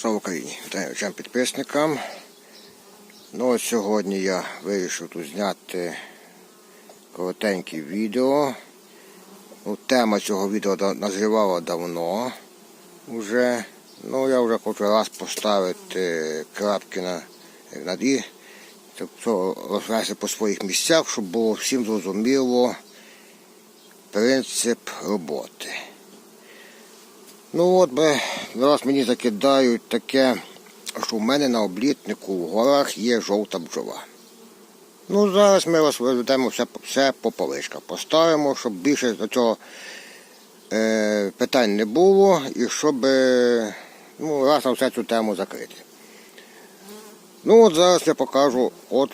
Слава Україні! Вітаю всім підписникам. Ну от сьогодні я вирішив тут зняти коротеньке відео. Ну, тема цього відео назрівала давно вже. Ну я вже хочу раз поставити крапки на, над і. Тобто розглянути по своїх місцях, щоб було всім зрозуміло принцип роботи. Ну от би зараз мені закидають таке, що в мене на облітнику в горах є жовта бджола. Ну зараз ми розведемо все, все по поличках. Поставимо, щоб більше до цього е, питань не було і щоб е, ну, раз на все цю тему закрити. Ну от зараз я покажу от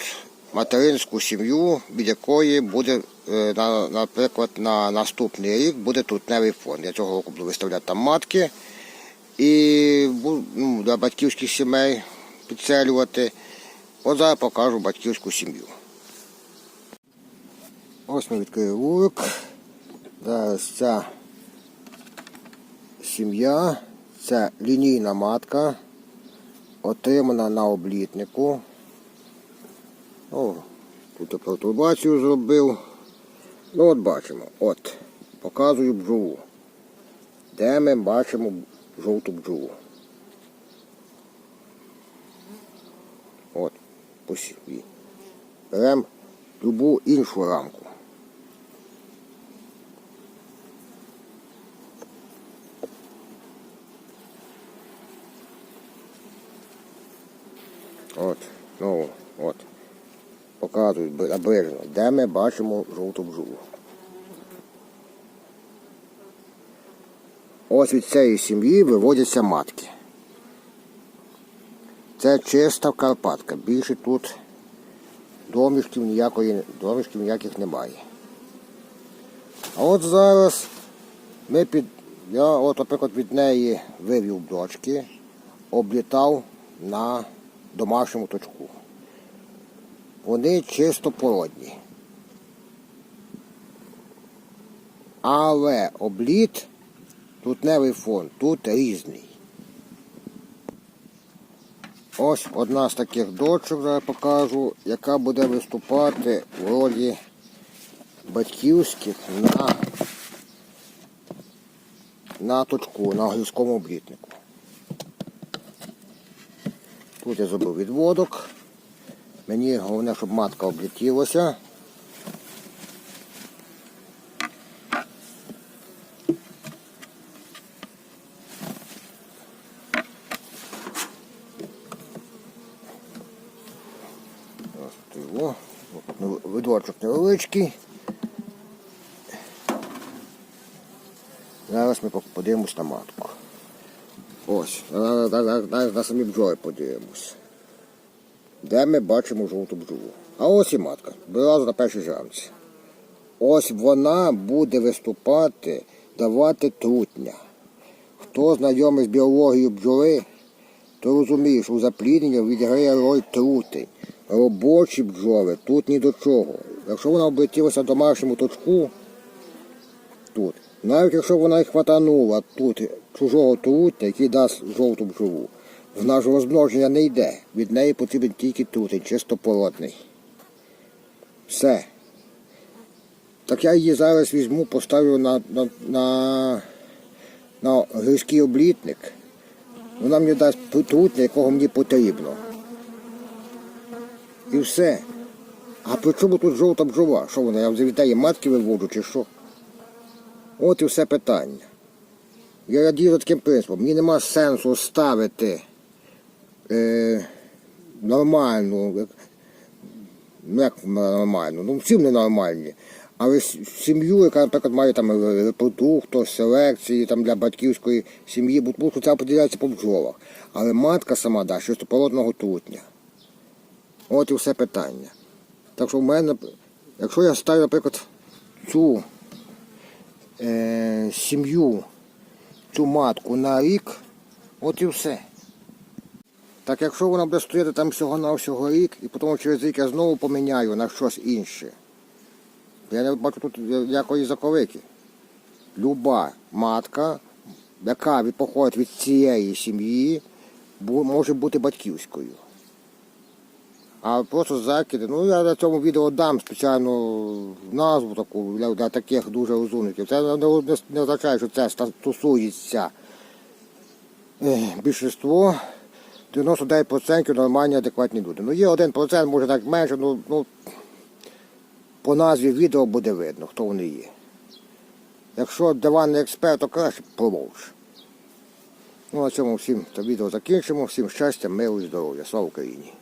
материнську сім'ю, від якої буде, е, наприклад, на наступний рік буде трутневий фонд. Я цього року буду виставляти там матки і ну, для батьківських сімей підселювати. От зараз покажу батьківську сім'ю. Ось ми відкрили вулик. Зараз ця сім'я, це лінійна матка отримана на облітнику. О, тут я пертурбацію зробив. Ну от бачимо, от, показую бджолу. Де ми бачимо жовту бджолу. От, посіві. Беремо любу іншу рамку. От, ну, от. Показують обережно, де ми бачимо жовту бджолу. Ось від цієї сім'ї виводяться матки. Це чиста Карпатка. Більше тут домішків ніякої, домішків ніяких немає. А от зараз ми під. Я, от, наприклад, від неї вивів дочки, облітав на домашньому точку. Вони чисто породні. Але обліт, тутневий фон, тут різний. Ось одна з таких дочок, зараз покажу, яка буде виступати в ролі батьківських на, на точку, на гірському облітнику. Тут я зробив відводок. Мені головне, щоб матка облетілася. Його. Видворчик невеличкий. Зараз ми подивимось на матку. Ось, на, на, на, на, на самі бджоли подивимось. Де ми бачимо жовту бджолу. А ось і матка. Вилазить на першій жамці. Ось вона буде виступати, давати трутня. Хто знайомий з біологією бджоли, то розуміє, що у запліднення відіграє роль трутень. Робочі бджоли тут ні до чого. Якщо вона облетілася домашньому точку, тут, навіть якщо вона і хватанула тут чужого трутня, який дасть жовту бджолу, в наше розмноження не йде. Від неї потрібен тільки трутень, чисто породний. Все. Так я її зараз візьму, поставлю на, на, на, на гризький облітник. Вона мені дасть трутня, якого мені потрібно. І все. А при чому тут жовта бджола? Що вона? Я неї матки виводжу чи що? От і все питання. Я дію за таким принципом. Мені нема сенсу ставити е, нормальну, як- ну нормальну, ну всім не нормальні. Але сім'ю, яка, наприклад, має там репродуктор, селекції там, для батьківської сім'ї, що це поділяється по бджолах. Але матка сама дасть чистополотного трутня. От і все питання. Так що в мене, якщо я ставлю, наприклад, цю е, сім'ю, цю матку на рік, от і все. Так якщо вона буде стояти там всього на всього рік, і потім через рік я знову поміняю на щось інше. Я не бачу тут ніякої заковики. Люба матка, яка походить від цієї сім'ї, може бути батьківською. А просто закиди, ну я на цьому відео дам спеціальну назву таку для, для таких дуже розумників. Це не, не, означає, що це стосується е, більшинство. 99% нормальні, адекватні люди. Ну є 1%, може так менше, ну, ну по назві відео буде видно, хто вони є. Якщо диванний експерт, то краще промовш. Ну, на цьому всім це відео закінчимо. Всім щастя, миру і здоров'я. Слава Україні!